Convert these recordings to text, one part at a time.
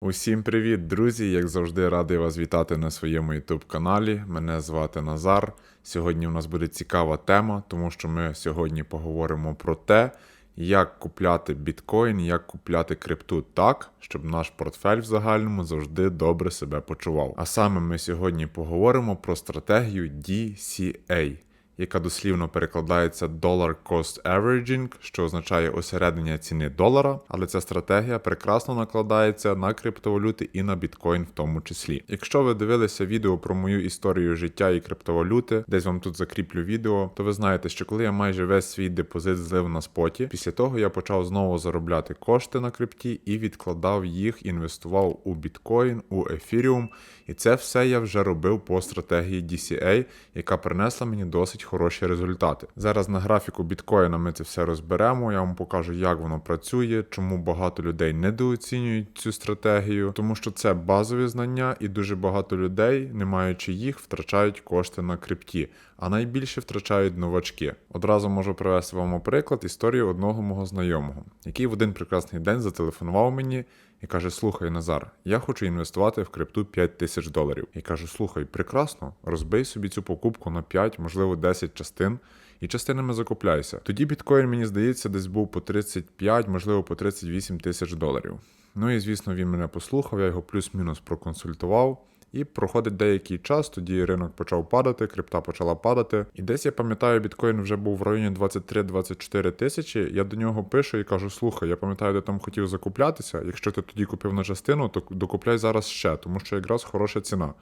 Усім привіт, друзі! Як завжди, радий вас вітати на своєму YouTube каналі. Мене звати Назар. Сьогодні у нас буде цікава тема, тому що ми сьогодні поговоримо про те, як купляти біткоін, як купляти крипту так, щоб наш портфель в загальному завжди добре себе почував. А саме ми сьогодні поговоримо про стратегію DCA яка дослівно перекладається Dollar Cost Averaging, що означає осереднення ціни долара, але ця стратегія прекрасно накладається на криптовалюти і на біткоін в тому числі. Якщо ви дивилися відео про мою історію життя і криптовалюти, десь вам тут закріплю відео, то ви знаєте, що коли я майже весь свій депозит злив на споті, після того я почав знову заробляти кошти на крипті і відкладав їх, інвестував у біткоін, у ефіріум. І це все я вже робив по стратегії DCA, яка принесла мені досить хороші результати. Зараз на графіку біткоїна ми це все розберемо. Я вам покажу, як воно працює, чому багато людей недооцінюють цю стратегію, тому що це базові знання, і дуже багато людей, не маючи їх, втрачають кошти на крипті. А найбільше втрачають новачки. Одразу можу привести вам приклад історію одного мого знайомого, який в один прекрасний день зателефонував мені і каже: Слухай, Назар, я хочу інвестувати в крипту 5 тисяч доларів. І кажу: слухай, прекрасно, розбий собі цю покупку на 5, можливо, 10 частин. І частинами закупляйся. Тоді біткоін, мені здається, десь був по 35, можливо, по 38 тисяч доларів. Ну і звісно, він мене послухав, я його плюс-мінус проконсультував. І проходить деякий час, тоді ринок почав падати, крипта почала падати. І десь я пам'ятаю, біткоін вже був в районі 23-24 тисячі. Я до нього пишу і кажу: слухай, я пам'ятаю, де там хотів закуплятися. Якщо ти тоді купив на частину, то докупляй зараз ще, тому що якраз хороша ціна.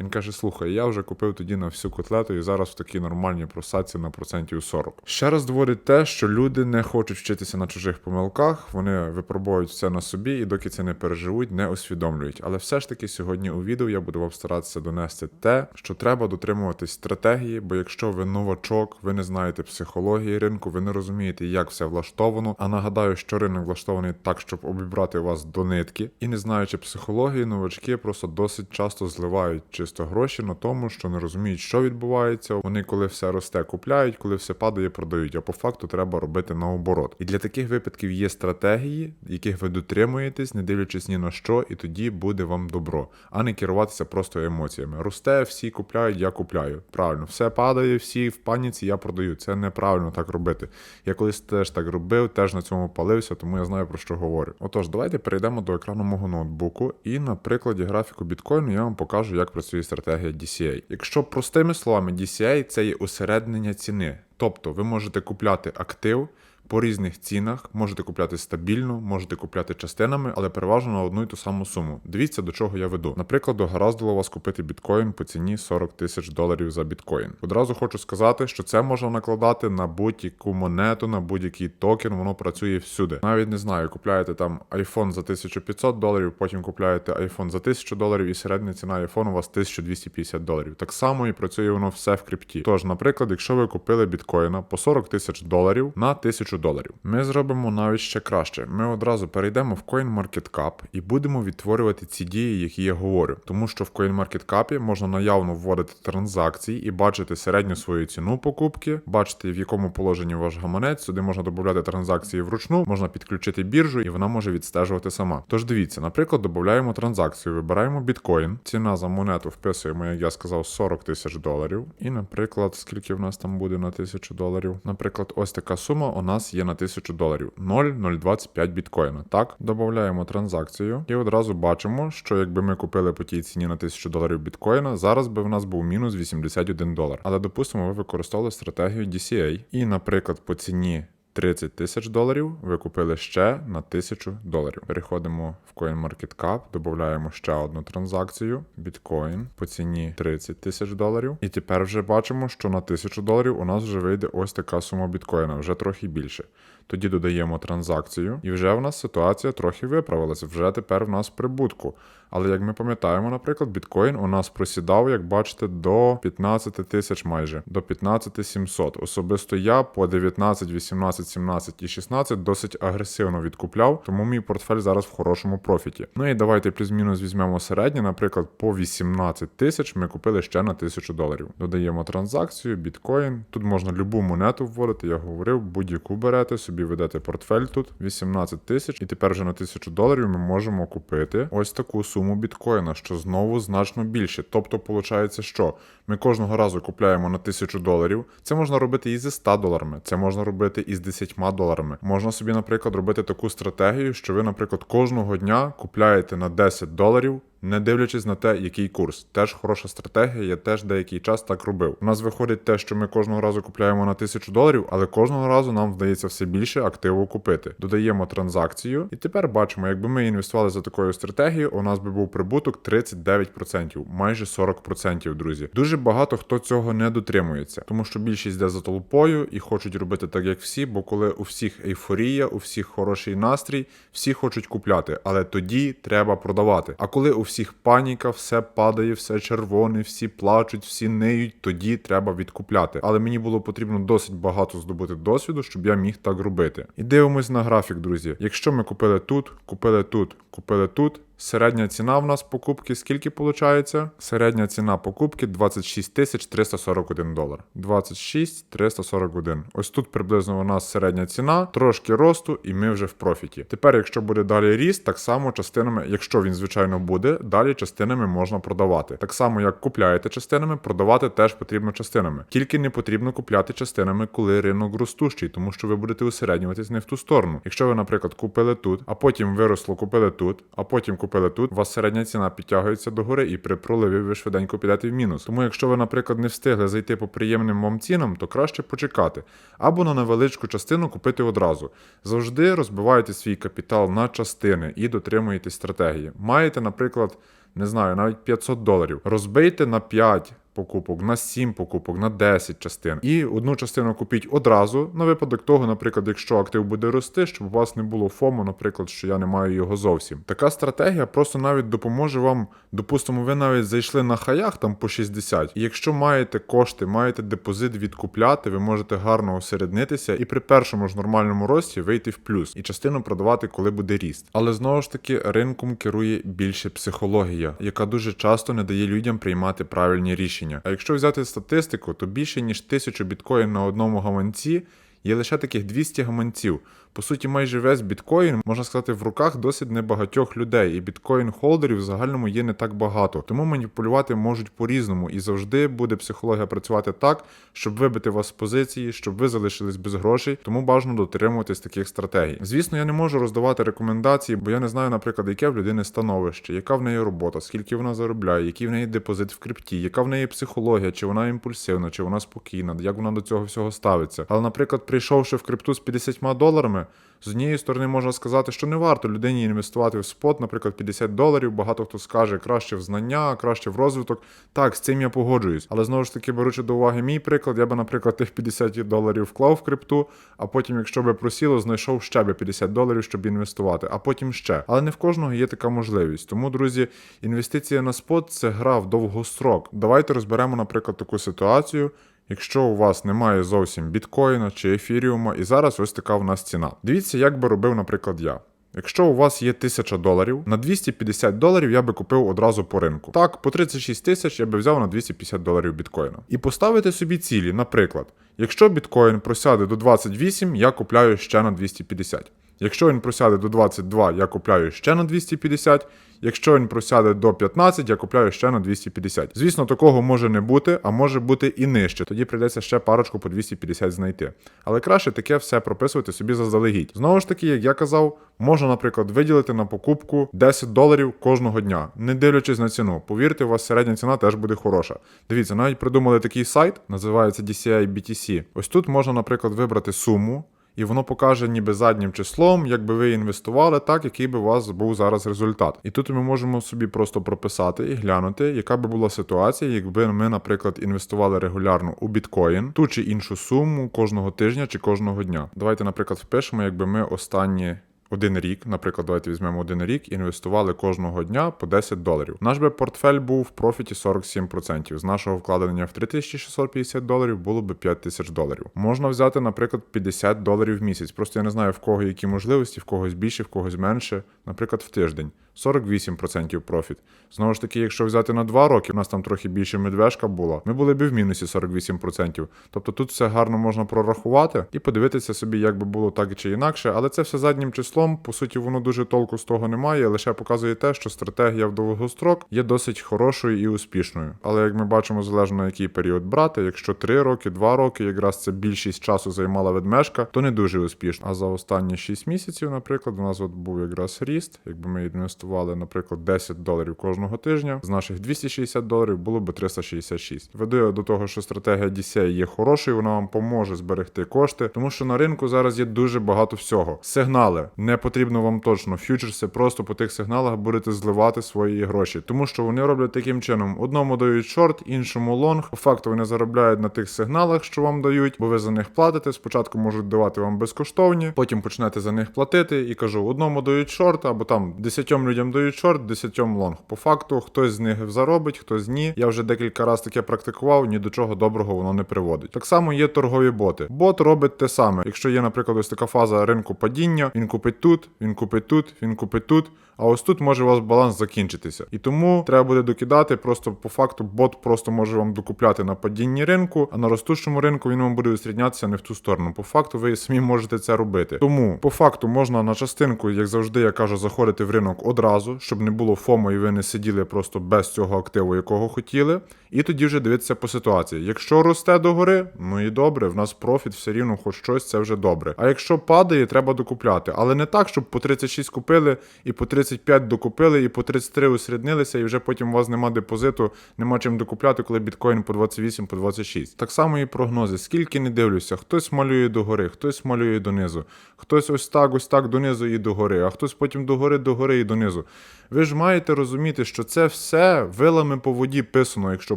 Він каже: слухай, я вже купив тоді на всю котлету і зараз в такій нормальній просадці на процентів 40. Ще раз доводить те, що люди не хочуть вчитися на чужих помилках, вони випробують все на собі, і доки це не переживуть, не усвідомлюють. Але все ж таки сьогодні у відео я буду вам старатися донести те, що треба дотримуватись стратегії, бо якщо ви новачок, ви не знаєте психології ринку, ви не розумієте, як все влаштовано. А нагадаю, що ринок влаштований так, щоб обібрати вас до нитки, і не знаючи психології, новачки просто досить часто зливають чисто гроші на тому, що не розуміють, що відбувається. Вони, коли все росте, купляють, коли все падає, продають. А по факту треба робити наоборот. І для таких випадків є стратегії, яких ви дотримуєтесь, не дивлячись ні на що, і тоді буде вам добро, а не керуватися просто емоціями. Росте, всі купляють, я купляю. Правильно, все падає, всі в паніці, я продаю. Це неправильно так робити. Я колись теж так робив, теж на цьому палився, тому я знаю про що говорю. Отож, давайте перейдемо до екрану мого ноутбуку, і на прикладі графіку біткоїну я вам покажу, як працює стратегія DCA. Якщо простими словами, DCA це є усереднення ціни. Тобто ви можете купляти актив по різних цінах, можете купляти стабільно, можете купляти частинами, але переважно на одну і ту саму суму. Дивіться, до чого я веду. Наприклад, гараздило вас купити біткоін по ціні 40 тисяч доларів за біткоін. Одразу хочу сказати, що це можна накладати на будь-яку монету, на будь-який токен, воно працює всюди. Навіть не знаю, купляєте там iPhone за 1500 доларів, потім купляєте iPhone за 1000 доларів, і середня ціна iPhone у вас 1250 доларів. Так само і працює воно все в крипті. Тож, наприклад, якщо ви купили біткоїна по 40 тисяч доларів на 1000 доларів, ми зробимо навіть ще краще. Ми одразу перейдемо в CoinMarketCap і будемо відтворювати ці дії, які я говорю. Тому що в CoinMarketCap можна наявно вводити транзакції і бачити середню свою ціну покупки, бачити в якому положенні ваш гаманець. Сюди можна додати транзакції вручну, можна підключити біржу, і вона може відстежувати сама. Тож дивіться, наприклад, додаємо транзакцію, вибираємо біткоін, ціна за монету вписуємо, як я сказав, 40 тисяч доларів. І, наприклад, скільки в нас там буде на тисячу доларів? Наприклад, ось така сума у нас є на тисячу доларів 0,025 біткоїна. Так, додаємо транзакцію і одразу бачимо, що якби ми купили по тій ціні на 1000 доларів біткоїна, зараз би в нас був мінус 81 долар. Але допустимо, ви використовували стратегію DCA, і, наприклад, по ціні 30 тисяч доларів ви купили ще на 1000 доларів. Переходимо в CoinMarketCap, додаємо ще одну транзакцію, біткоін по ціні 30 тисяч доларів. І тепер вже бачимо, що на 1000 доларів у нас вже вийде ось така сума біткоїна, вже трохи більше. Тоді додаємо транзакцію, і вже в нас ситуація трохи виправилася. Вже тепер в нас прибутку. Але як ми пам'ятаємо, наприклад, біткоін у нас просідав, як бачите, до 15 тисяч майже, до 15 700. Особисто я по 19, 18, 17 і 16 досить агресивно відкупляв, тому мій портфель зараз в хорошому профіті. Ну і давайте плюс-мінус візьмемо середнє, наприклад, по 18 тисяч ми купили ще на 1000 доларів. Додаємо транзакцію, біткоін. Тут можна любу монету вводити, я говорив, будь-яку берете собі ведете портфель тут 18 тисяч, і тепер вже на тисячу доларів ми можемо купити ось таку суму біткоїна, що знову значно більше. Тобто, виходить, що ми кожного разу купляємо на тисячу доларів. Це можна робити і зі 100 доларами, це можна робити і з 10 доларами. Можна собі, наприклад, робити таку стратегію, що ви, наприклад, кожного дня купляєте на 10 доларів. Не дивлячись на те, який курс. Теж хороша стратегія, я теж деякий час так робив. У нас виходить те, що ми кожного разу купляємо на тисячу доларів, але кожного разу нам вдається все більше активу купити. Додаємо транзакцію, і тепер бачимо, якби ми інвестували за такою стратегією, у нас би був прибуток 39%, майже 40%, друзі. Дуже багато хто цього не дотримується, тому що більшість йде за толпою і хочуть робити так, як всі, бо коли у всіх ейфорія, у всіх хороший настрій, всі хочуть купляти, але тоді треба продавати. А коли у всіх паніка, все падає, все червоне, всі плачуть, всі ниють, тоді треба відкупляти. Але мені було потрібно досить багато здобути досвіду, щоб я міг так робити. І дивимось на графік, друзі. Якщо ми купили тут, купили тут, купили тут. Середня ціна в нас покупки скільки виходить? Середня ціна покупки 26 тисяч 341 долар. 26 341. Ось тут приблизно у нас середня ціна, трошки росту, і ми вже в профіті. Тепер, якщо буде далі ріст, так само частинами, якщо він звичайно буде, далі частинами можна продавати. Так само, як купляєте частинами, продавати теж потрібно частинами. Тільки не потрібно купляти частинами, коли ринок ростущий, тому що ви будете усереднюватись не в ту сторону. Якщо ви, наприклад, купили тут, а потім виросло, купили тут, а потім купили тут, у вас середня ціна підтягується догори, і при проливі ви швиденько підете в мінус. Тому, якщо ви, наприклад, не встигли зайти по приємним вам цінам, то краще почекати. Або на невеличку частину купити одразу. Завжди розбивайте свій капітал на частини і дотримуєтесь стратегії. Маєте, наприклад, не знаю, навіть 500 доларів. Розбийте на 5 покупок, на 7 покупок, на 10 частин. І одну частину купіть одразу на випадок того, наприклад, якщо актив буде рости, щоб у вас не було фому, наприклад, що я не маю його зовсім. Така стратегія просто навіть допоможе вам. Допустимо, ви навіть зайшли на хаях там по 60, і якщо маєте кошти, маєте депозит відкупляти, ви можете гарно осереднитися і при першому ж нормальному рості вийти в плюс і частину продавати, коли буде ріст. Але знову ж таки ринком керує більше психологія, яка дуже часто не дає людям приймати правильні рішення. А якщо взяти статистику, то більше ніж тисячу біткоїн на одному гаманці є лише таких 200 гаманців. По суті, майже весь біткоін, можна сказати, в руках досить небагатьох людей, і біткоін-холдерів в загальному є не так багато. Тому маніпулювати можуть по-різному, і завжди буде психологія працювати так, щоб вибити вас з позиції, щоб ви залишились без грошей. Тому бажано дотримуватись таких стратегій. Звісно, я не можу роздавати рекомендації, бо я не знаю, наприклад, яке в людини становище, яка в неї робота, скільки вона заробляє, який в неї депозит в крипті, яка в неї психологія, чи вона імпульсивна, чи вона спокійна, як вона до цього всього ставиться. Але, наприклад, прийшовши в крипту з 50 доларами. З однієї сторони можна сказати, що не варто людині інвестувати в спот, наприклад, 50 доларів. Багато хто скаже краще в знання, краще в розвиток. Так, з цим я погоджуюсь. Але знову ж таки, беручи до уваги мій приклад, я би, наприклад, тих 50 доларів вклав в крипту, а потім, якщо би просіло, знайшов ще би 50 доларів, щоб інвестувати, а потім ще. Але не в кожного є така можливість. Тому, друзі, інвестиція на спот це гра в довгострок. Давайте розберемо, наприклад, таку ситуацію. Якщо у вас немає зовсім біткоїна чи ефіріума, і зараз ось така в нас ціна. Дивіться, як би робив, наприклад, я. Якщо у вас є 1000 доларів, на 250 доларів я би купив одразу по ринку. Так, по 36 тисяч я би взяв на 250 доларів біткоїна. І поставити собі цілі, наприклад, якщо біткоін просяде до 28, я купляю ще на 250. Якщо він просяде до 22, я купляю ще на 250. Якщо він просяде до 15, я купляю ще на 250. Звісно, такого може не бути, а може бути і нижче. Тоді прийдеться ще парочку по 250 знайти. Але краще таке все прописувати собі заздалегідь. Знову ж таки, як я казав, можна, наприклад, виділити на покупку 10 доларів кожного дня, не дивлячись на ціну. Повірте, у вас середня ціна теж буде хороша. Дивіться, навіть придумали такий сайт, називається DCI BTC. Ось тут можна, наприклад, вибрати суму і воно покаже ніби заднім числом, якби ви інвестували, так який би у вас був зараз результат. І тут ми можемо собі просто прописати і глянути, яка би була ситуація, якби ми, наприклад, інвестували регулярно у біткоін, ту чи іншу суму кожного тижня чи кожного дня. Давайте, наприклад, впишемо, якби ми останні. Один рік, наприклад, давайте візьмемо один рік, інвестували кожного дня по 10 доларів. Наш би портфель був в профіті 47%. З нашого вкладення в 3650 доларів було би 5000 доларів. Можна взяти, наприклад, 50 доларів в місяць. Просто я не знаю в кого які можливості, в когось більше, в когось менше. Наприклад, в тиждень. 48% профіт. Знову ж таки, якщо взяти на 2 роки, у нас там трохи більше медвежка була, ми були б в мінусі 48%. Тобто тут все гарно можна прорахувати і подивитися собі, як би було так чи інакше, але це все заднім числом. По суті, воно дуже толку з того немає, лише показує те, що стратегія в довгострок є досить хорошою і успішною. Але як ми бачимо, залежно на який період брати, якщо 3 роки, 2 роки, якраз це більшість часу займала ведмежка, то не дуже успішно. А за останні 6 місяців, наприклад, у нас от був якраз ріст, якби ми інвестували, наприклад, 10 доларів кожного тижня, з наших 260 доларів було б 366. Веду я до того, що стратегія DCA є хорошою, вона вам поможе зберегти кошти, тому що на ринку зараз є дуже багато всього. Сигнали не потрібно вам точно. Фьючерси просто по тих сигналах будете зливати свої гроші, тому що вони роблять таким чином: одному дають шорт, іншому лонг. По факту вони заробляють на тих сигналах, що вам дають, бо ви за них платите. Спочатку можуть давати вам безкоштовні, потім почнете за них платити. І кажу, одному дають шорт, або там десятьом людям дають шорт, десятьом лонг. По факту хтось з них заробить, хтось ні. Я вже декілька разів таке практикував, ні до чого доброго воно не приводить. Так само є торгові боти. Бот робить те саме. Якщо є, наприклад, ось така фаза ринку падіння, він купить тут, він купить тут, він купить тут. А ось тут може у вас баланс закінчитися. І тому треба буде докидати. Просто по факту бот просто може вам докупляти на падінні ринку, а на ростущому ринку він вам буде усріднятися не в ту сторону. По факту ви самі можете це робити. Тому по факту можна на частинку, як завжди, я кажу, заходити в ринок одразу, щоб не було фомо, і ви не сиділи просто без цього активу, якого хотіли. І тоді вже дивитися по ситуації. Якщо росте догори, ну і добре, в нас профіт все рівно, хоч щось, це вже добре. А якщо падає, треба докупляти. Але не так, щоб по 36 купили і по 35 докупили, і по 33 усріднилися, і вже потім у вас нема депозиту, нема чим докупляти, коли біткоін по 28, по 26. Так само і прогнози. Скільки не дивлюся, хтось малює догори, хтось малює донизу, хтось ось так, ось так донизу і догори, а хтось потім догори, догори і донизу. Ви ж маєте розуміти, що це все вилами по воді писано, якщо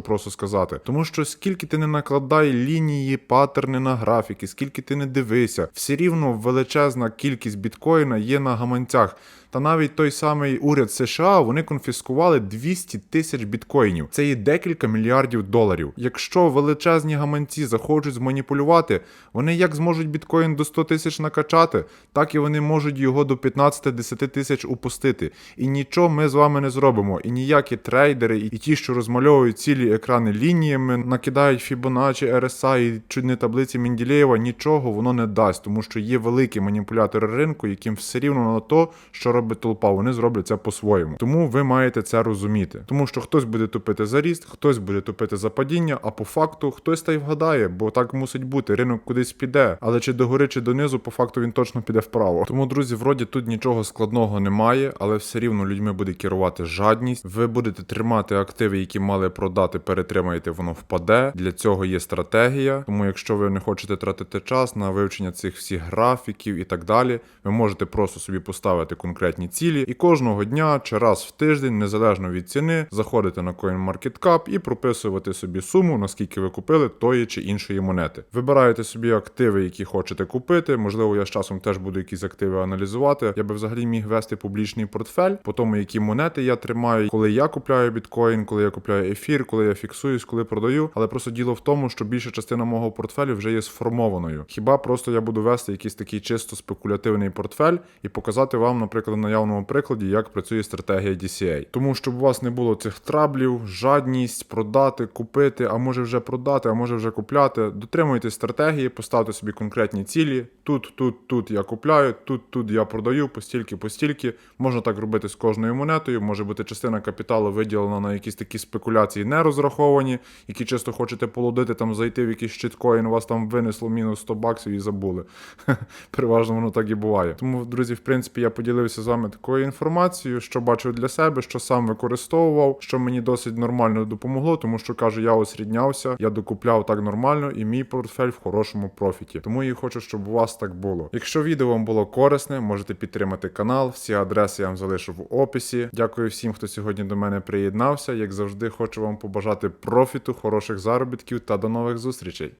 просто сказати. Тому що скільки ти не накладай лінії, паттерни на графіки, скільки ти не дивися, все рівно величезна кількість біткоїна є на гаманцях. Та навіть той самий уряд США вони конфіскували 200 тисяч біткоїнів. Це є декілька мільярдів доларів. Якщо величезні гаманці захочуть зманіпулювати, вони як зможуть біткоін до 100 тисяч накачати, так і вони можуть його до 15-10 тисяч упустити. І нічого ми з вами не зробимо. І ніякі трейдери, і ті, що розмальовують цілі екрани лініями, накидають Fibonacci, RSI і чуть не таблиці Менділеєва, нічого воно не дасть, тому що є великі маніпулятори ринку, яким все рівно на то, що робить толпа, вони зроблять це по-своєму. Тому ви маєте це розуміти. Тому що хтось буде тупити за ріст, хтось буде тупити за падіння, а по факту хтось та й вгадає, бо так мусить бути. Ринок кудись піде. Але чи догори, чи донизу, по факту він точно піде вправо. Тому, друзі, вроді тут нічого складного немає, але все рівно людьми буде керувати жадність. Ви будете тримати активи, які мали продати, перетримаєте, воно впаде. Для цього є стратегія. Тому, якщо ви не хочете тратити час на вивчення цих всіх графіків і так далі, ви можете просто собі поставити конкретні цілі і кожного дня чи раз в тиждень, незалежно від ціни, заходити на CoinMarketCap і прописувати собі суму, наскільки ви купили тої чи іншої монети. Вибираєте собі активи, які хочете купити. Можливо, я з часом теж буду якісь активи аналізувати. Я би взагалі міг вести публічний портфель по тому, які монети я тримаю, коли я купляю біткоін, коли я купляю ефір, коли я фіксуюсь, коли продаю. Але просто діло в тому, що більша частина мого портфелю вже є сформованою. Хіба просто я буду вести якийсь такий чисто спекулятивний портфель і показати вам, наприклад, на наявному прикладі, як працює стратегія DCA. Тому щоб у вас не було цих траблів, жадність продати, купити, а може вже продати, а може вже купляти. Дотримуйтесь стратегії, поставте собі конкретні цілі. Тут, тут, тут я купляю, тут, тут я продаю, постільки, постільки. Можна так робити з кожною монетою. Може бути частина капіталу виділена на якісь такі спекуляції не розраховані, які чисто хочете полудити, там зайти в якийсь щиткоін, у вас там винесло мінус 100 баксів і забули. Переважно воно так і буває. Тому, друзі, в принципі, я поділився з вами такою інформацією, що бачив для себе, що сам використовував, що мені досить нормально допомогло, тому що кажу, я осріднявся, я докупляв так нормально, і мій портфель в хорошому профіті. Тому я хочу, щоб у вас так було. Якщо відео вам було корисне, можете підтримати канал. Всі адреси я вам залишу в описі. Дякую всім, хто сьогодні до мене приєднався. Як завжди, хочу вам побажати профіту, хороших заробітків та до нових зустрічей.